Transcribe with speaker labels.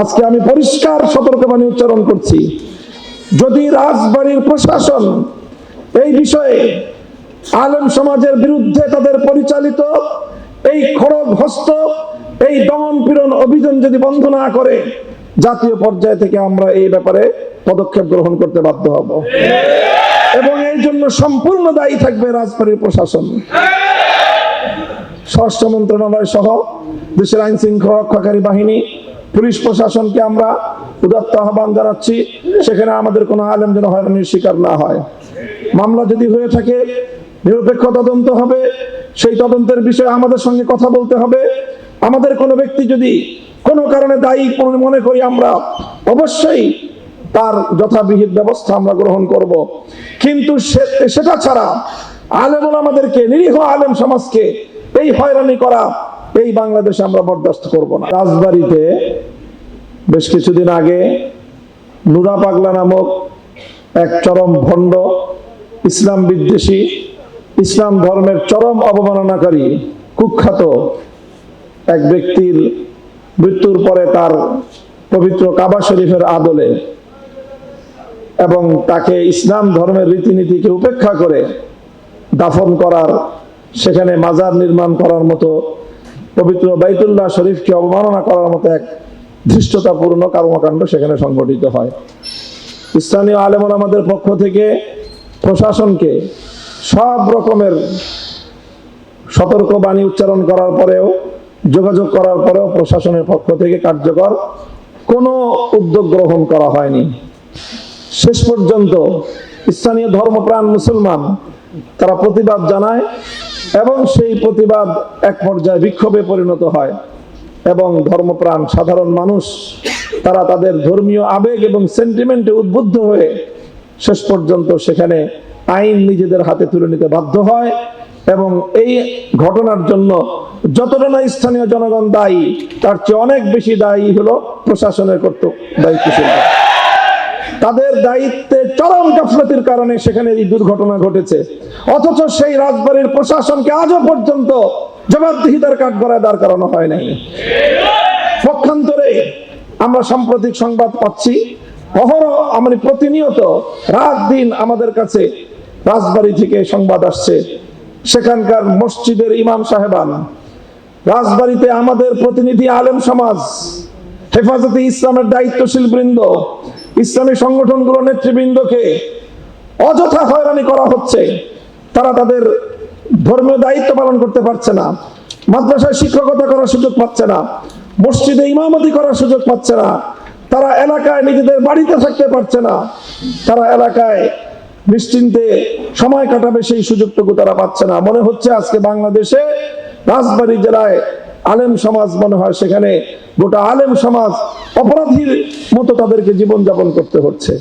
Speaker 1: আজকে আমি পরিষ্কার সতর্কবাণী উচ্চারণ করছি। যদি রাজবাড়ির প্রশাসন এই বিষয়ে আলেম সমাজের বিরুদ্ধে তাদের পরিচালিত এই খড়গ হস্ত, এই দমন পীড়ন অভিযান যদি বন্ধ না করে, জাতীয় পর্যায় থেকে আমরা এই ব্যাপারে পদক্ষেপ গ্রহণ করতে বাধ্য হব। এবং এই জন্য সম্পূর্ণ দায়ী থাকবে রাজবাড়ির প্রশাসন। স্বরাষ্ট্র মন্ত্রণালয় সহ দেশের আইন শৃঙ্খলা রক্ষাকারী বাহিনী পুলিশ প্রশাসনকে আমরা উদাত্ত আহ্বান জানাচ্ছি, সেখানে আমাদের কোনো আলেম যেন হয়রানির শিকার না হয়। মামলা যদি হয়ে থাকে, নিরপেক্ষ তদন্ত হবে, সেই তদন্তের বিষয়ে আমাদের সঙ্গে কথা বলতে হবে। আমাদের কোনো ব্যক্তি যদি কোনো কারণে দায়ী মনে করি আমরা, অবশ্যই তার যথাবিহিত ব্যবস্থা আমরা গ্রহণ করব। কিন্তু সেটা ছাড়া আলেম আমাদেরকে, নিরীহ আলেম সমাজকে এই হয়রানি করা এই বাংলাদেশে আমরা বরদাস্ত করব না। রাজবাড়িতে বেশ কিছুদিন আগে নুরা পাগলা নামক এক চরম ভণ্ড ইসলাম বিদ্বেষী, ইসলাম ধর্মের চরম অবমাননাকারী, কুখ্যাত এক ব্যক্তির মৃত্যুর পরে তার পবিত্র কাবা শরীফের আদলে এবং তাকে ইসলাম ধর্মের রীতিনীতিকে উপেক্ষা করে দাফন করার, সেখানে মাজার নির্মাণ করার মতো পবিত্র বাইতুল্লাহ শরীফকে অবমাননা করার মতো এক ধৃষ্টতাপূর্ণ কর্মকাণ্ড সেখানে সংগঠিত হয়। স্থানীয় আলেমন আমাদের পক্ষ থেকে প্রশাসনকে সব রকমের সতর্ক বাণী উচ্চারণ করার পরেও, যোগাযোগ করার পরেও প্রশাসনের পক্ষ থেকে কার্যকর কোনো উদ্যোগ গ্রহণ করা হয়নি। শেষ পর্যন্ত স্থানীয় ধর্মপ্রাণ মুসলমান তারা প্রতিবাদ জানায় এবং সেই প্রতিবাদ এক পর্যায়ে বিক্ষোভে পরিণত হয় এবং ধর্মপ্রাণ সাধারণ মানুষ, তারা তাদের ধর্মীয় আবেগ এবং সেন্টিমেন্টে উদ্বুদ্ধ হয়ে শেষ পর্যন্ত সেখানে আইন নিজেদের হাতে তুলে নিতে বাধ্য হয় এবং এই ঘটনার জন্য যতটা না স্থানীয় জনগণ দায়ী, তার চেয়ে অনেক বেশি দায়ী হলো প্রশাসনের কর্তব্য দায়িত্বশীল তাদের দায়িত্বে চরম গাফলতির কারণে সেখানে এই দুর্ঘটনা ঘটেছে। অথচ সেই রাজবাড়ির প্রশাসনকে আজও পর্যন্ত জবাবদিহিতার কাঠ গড়ায় দাঁড় করানো হয় নাই। পক্ষান্তরে আমরা সাম্প্রতিক সংবাদ পাচ্ছি, অহরহ মানে প্রতিনিয়ত রাত দিন আমাদের কাছে রাজবাড়ি থেকে সংবাদ আসছে। সেখানকার মসজিদের ইমাম সাহেবান, রাজবাড়িতে আমাদের প্রতিনিধি আলেম সমাজ, হেফাজতে ইসলামের দায়িত্বশীল বৃন্দ ইসলামী সংগঠনগুলো নেতৃবৃন্দকে অযথা হয়রানি করা হচ্ছে। তারা তাদের ধর্মীয় দায়িত্ব পালন করতে পারছে না। মাদ্রাসায় শিক্ষকতা করার সুযোগ পাচ্ছে না। মসজিদে ইমামতি করার সুযোগ পাচ্ছে না। তারা এলাকায় নিজেদের বাড়িতে থাকতে পারছে না। তারা এলাকায় নিশ্চিন্তে সময় কাটাবে সেই সুযোগটুকু তারা পাচ্ছে না। মনে হচ্ছে আজকে বাংলাদেশে রাজবাড়ী জেলায় আলেম সমাজ মনে হয় সেখানে গোটা আলেম সমাজ অপরাধীর মতো তাদেরকে জীবনযাপন করতে হচ্ছে।